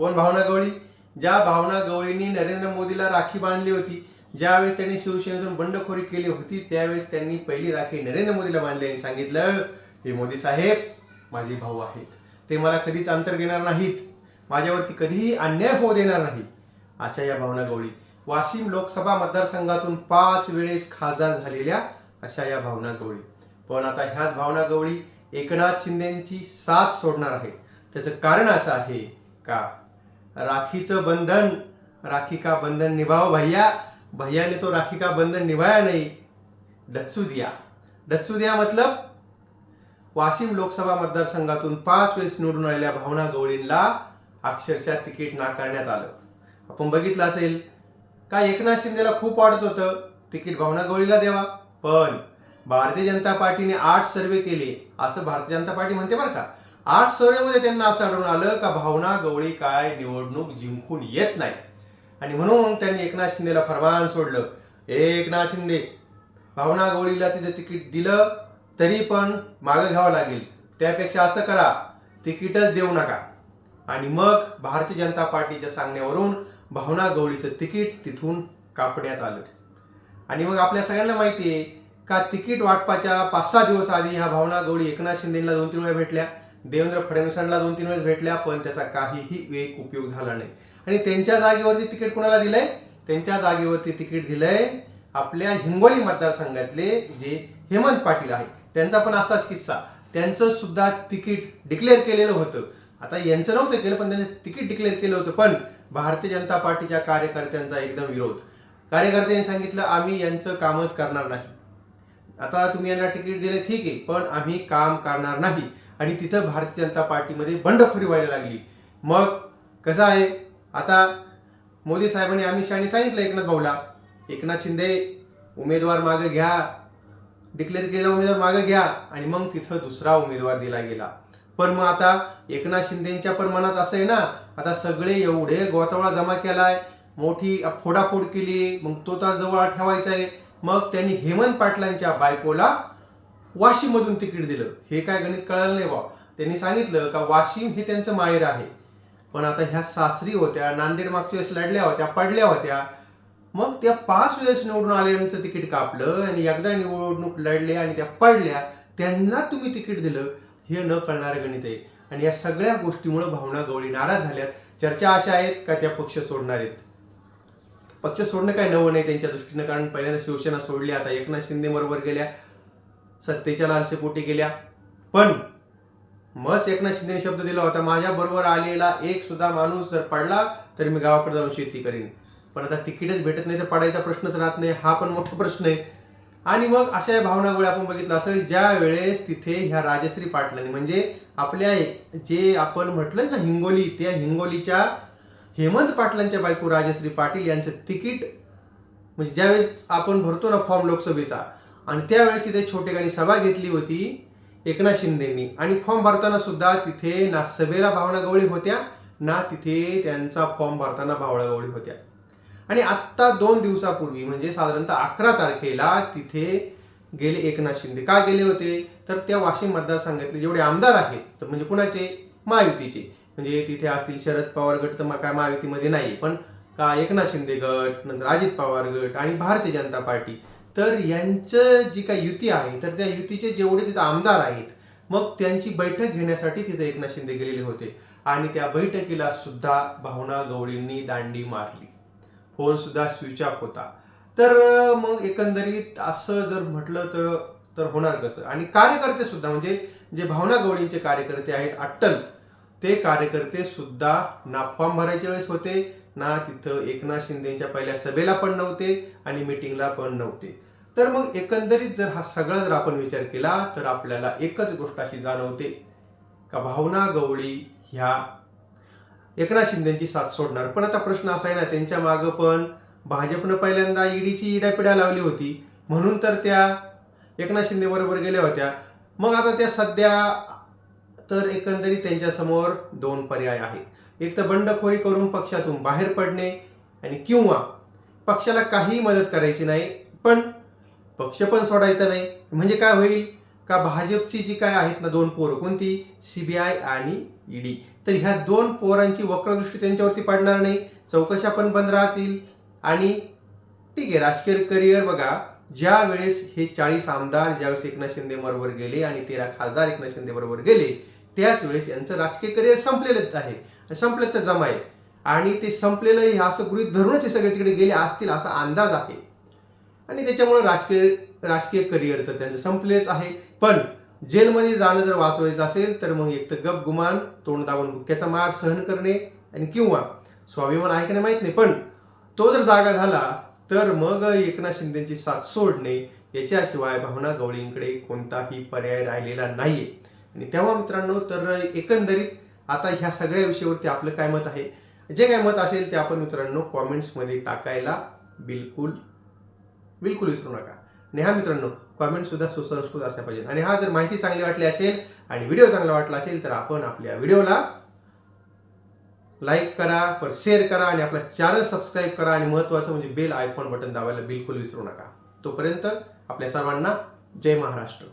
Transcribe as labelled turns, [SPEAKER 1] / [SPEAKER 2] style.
[SPEAKER 1] कोण भावना गवळी? ज्या भावना गवळींनी नरेंद्र मोदीला राखी बांधली होती ज्यावेळेस त्यांनी शिवसेनेतून बंडखोरी केली होती त्यावेळेस त्यांनी पहिली राखी नरेंद्र मोदीला बांधली आणि सांगितलं हे मोदी साहेब माझे भाऊ आहेत. ते मला कधीच अंतर देणार नाहीत. माझ्यावरती कधीही अन्याय होऊ देणार नाही. अशा या भावना गवळी. वाशिम लोकसभा मतदारसंघातून पाच वेळेस खासदार झालेल्या अशा या भावना गवळी. पण आता ह्याच भावना गवळी एकनाथ शिंदेची साथ सोडणार आहेत. त्याचं कारण असं आहे का? राखीचं बंधन राखी का बंधन निभाव भैया. भैयाने तो राखी का बंधन निभाया नहीं. डच्चू दिया. डच्चू दिया मतलब वाशिम लोकसभा मतदारसंघातून पाच वेळेस निवडून आलेल्या भावना गवळींना अक्षरशः तिकीट नाकारण्यात आलं. आपण बघितलं असेल का एकनाथ शिंदेला खूप वाटत होतं तिकीट भावना गवळीला द्यावा. पण भारतीय जनता पार्टीने आठ सर्वे केले. असं भारतीय जनता पार्टी म्हणते बरं का. आठ सर्वेमध्ये त्यांना असं आढळून आलं का भावना गवळी काय निवडणूक जिंकून येत नाहीत आणि म्हणून त्यांनी एकनाथ शिंदेला फरमान सोडलं. एकनाथ शिंदे भावना गवळीला तिथे तिकीट दिलं तरी पण मागं घ्यावं लागेल. त्यापेक्षा असं करा तिकीटच देऊ नका. आणि मग भारतीय जनता पार्टीच्या सांगण्यावरून भावना गवळीचं तिकीट तिथून कापण्यात आलं. आणि मग आपल्या सगळ्यांना माहिती आहे का तिकीट वाटपाच्या पाच सहा दिवस आधी ह्या भावना गवळी एकनाथ शिंदेला दोन तीन वेळा भेटल्या. देवेंद्र फडणवीसांना दोन तीन वेळेस भेटल्या पण त्याचा काहीही एक उपयोग झाला नाही. आणि त्यांच्या जागेवरती तिकीट कोणाला दिलंय? त्यांच्या जागेवरती तिकीट दिलंय आपल्या हिंगोली मतदारसंघातले जे हेमंत पाटील आहे त्यांचा पण असाच किस्सा. त्यांचं सुद्धा तिकीट डिक्लेअर केलेलं होतं. आता यांचं नव्हतं केलं पण त्यांनी तिकीट डिक्लेअर केलं होतं. पण भारतीय जनता पार्टीच्या कार्यकर्त्यांचा एकदम विरोध. कार्यकर्त्यांनी सांगितलं आम्ही यांचं कामच करणार नाही. आता तुम्ही यांना तिकीट दिले ठीक आहे पण आम्ही काम करणार नाही. आणि तिथं भारतीय जनता पार्टीमध्ये बंडखोरी व्हायला लागली. मग कसं आहे? आता मोदी साहेबांनी अमित शहानी सांगितलं एकनाथ भाऊला एकनाथ शिंदे उमेदवार मागे घ्या. डिक्लेअर केला उमेदवार मागे घ्या. आणि मग तिथं दुसरा उमेदवार दिला गेला. पण मग आता एकनाथ शिंदेच्या पण मनात असं आहे ना आता सगळे एवढे गोतावळा जमा केलाय मोठी फोडाफोड केली मग तो तर जवळ ठेवायचा आहे. मग त्यांनी हेमंत पाटलांच्या बायकोला वाशिममधून तिकीट दिलं. हे काय गणित कळलं नाही बा. त्यांनी सांगितलं का वाशिम हे त्यांचं माहेर आहे. पण आता ह्या सासरी होत्या नांदेड मागच्या वेळेस लढल्या होत्या पडल्या होत्या. मग त्या पाच वेळेस निवडून आलेल्यांचं तिकीट कापलं आणि एकदा निवडणूक लढले आणि त्या पडल्या त्यांना तुम्ही तिकीट दिलं. हे न कळणारं गणित आहे. आणि या सगळ्या गोष्टीमुळे भावना गवळी नाराज झाल्यात. चर्चा अशा आहेत का त्या पक्ष सोडणार आहेत? पक्ष सोडणं काय नवं नाही त्यांच्या दृष्टीनं? कारण पहिल्यांदा शिवसेना सोडली आता एकनाथ शिंदे बरोबर गेल्या सत्तेच्या लालसेपोटी गेल्या. पण मस्त एकनाथ शिंदेने शब्द दिला होता माझ्या बरोबर आलेला एक सुद्धा माणूस जर पडला तर मी गावाकडे जाऊन शेती करीन. पण आता तिकीटच भेटत नाही तर पडायचा प्रश्नच राहत नाही. हा पण मोठा प्रश्न आहे. आणि मग अशा या भावना गोळ्या आपण बघितलं असेल ज्या वेळेस तिथे ह्या राजश्री पाटलांनी म्हणजे आपल्या जे आपण म्हटलं ना हिंगोली त्या हिंगोलीच्या हेमंत पाटलांच्या बायको राजश्री पाटील यांचं तिकीट म्हणजे ज्यावेळेस आपण भरतो ना फॉर्म लोकसभेचा आणि त्यावेळेस इथे छोटेखानी सभा घेतली होती एकनाथ शिंदेंनी. आणि फॉर्म भरताना सुद्धा तिथे ना सभेला भावना गवळी होत्या ना तिथे त्यांचा फॉर्म भरताना भावळा गवळी होत्या. आणि आत्ता दोन दिवसापूर्वी म्हणजे साधारणतः अकरा तारखेला तिथे गेले एकनाथ शिंदे. का गेले होते? तर त्या वाशिम मतदारसंघातले जेवढे आमदार आहेत तर म्हणजे कुणाचे? महायुतीचे. म्हणजे तिथे असतील शरद पवार गट तर काय महायुतीमध्ये नाही पण का एकनाथ शिंदे गट नंतर अजित पवार गट आणि भारतीय जनता पार्टी. तर यांचं जी काही युती आहे तर त्या युतीचे जेवढे तिथे आमदार आहेत मग त्यांची बैठक घेण्यासाठी तिथे एकनाथ शिंदे गेलेले होते. आणि त्या बैठकीला सुद्धा भावना गवळींनी दांडी मारली. फोन सुद्धा स्विच ऑफ होता. तर मग एकंदरीत असं जर म्हटलं तर तर होणार कसं? आणि कार्यकर्ते सुद्धा म्हणजे जे भावना गवळींचे कार्यकर्ते आहेत अट्टल ते कार्यकर्ते सुद्धा ना फॉर्म भरायच्या वेळेस होते ना तिथं एकनाथ शिंदेच्या पहिल्या सभेला पण नव्हते आणि मिटिंगला पण नव्हते. तर मग एकंदरीत जर हा सगळा जर आपण विचार केला तर आपल्याला एकच गोष्ट अशी जाणवते का भावना गवळी ह्या. एकनाथ शिंदेची साथ सोडणार. पण आता प्रश्न असा आहे ना त्यांच्या मागं पण भाजपनं पहिल्यांदा ईडीची इडापिडा लावली होती. म्हणून तर त्या एकनाथ शिंदे बरोबर गेल्या होत्या. मग आता त्या सध्या तर एकंदरीत त्यांच्यासमोर दोन पर्याय आहेत. एक तर बंडखोरी करून पक्षातून बाहेर पडणे आणि किंवा पक्षाला काही मदत करायची नाही पण पक्ष पण सोडायचा नाही. म्हणजे काय होईल? का भाजपची जी काय आहेत ना दोन पोरं कोणती? सीबीआय आणि ईडी तर ह्या दोन पोरांची वक्रदृष्टी त्यांच्यावरती पडणार नाही. चौकशा पण बंद राहतील. आणि ठीक आहे राजकीय करिअर बघा. ज्या वेळेस हे चाळीस आमदार ज्यावेळेस एकनाथ शिंदे बरोबर गेले आणि तेरा खासदार एकनाथ शिंदे बरोबर गेले त्याच वेळेस यांचं राजकीय करिअर संपलेलंच आहे. संपलं तर जमा आहे आणि ते संपलेलं हे असं गृहित धरूनच हे सगळे तिकडे गेले असतील असा अंदाज आहे. आणि त्याच्यामुळे राजकीय राजकीय करिअर तर त्यांचं संपलेच आहे. पण जेलमध्ये जाणं जर वाचवायचं असेल तर मग एक तर गप गुमान तोंड दाबून बुक्क्याचा मार सहन करणे आणि किंवा स्वाभिमान आहे की नाही माहीत नाही पण तो जर जागा झाला तर मग एकनाथ शिंदेची साथ सोडणे याच्याशिवाय भावना गवळींकडे कोणताही पर्याय राहिलेला नाहीये. आणि तेव्हा मित्रांनो तर एकंदरीत आता ह्या सगळ्या विषयावरती आपलं काय मत आहे? जे काय मत असेल ते आपण मित्रांनो कॉमेंट्समध्ये टाकायला बिलकुल बिलकुल विसरू नका. आणि हा मित्रांनो कॉमेंट सुद्धा सुसंस्कृत असल्या पाहिजे आणि हा जर माहिती चांगली वाटली असेल आणि व्हिडिओ चांगला वाटला असेल तर आपण आपल्या व्हिडिओला लाईक करा पर शेअर करा आणि आपला चॅनल सबस्क्राईब करा आणि महत्त्वाचं म्हणजे बेल आयकॉन बटन दाबायला बिलकुल विसरू नका. तोपर्यंत आपल्या सर्वांना जय महाराष्ट्र.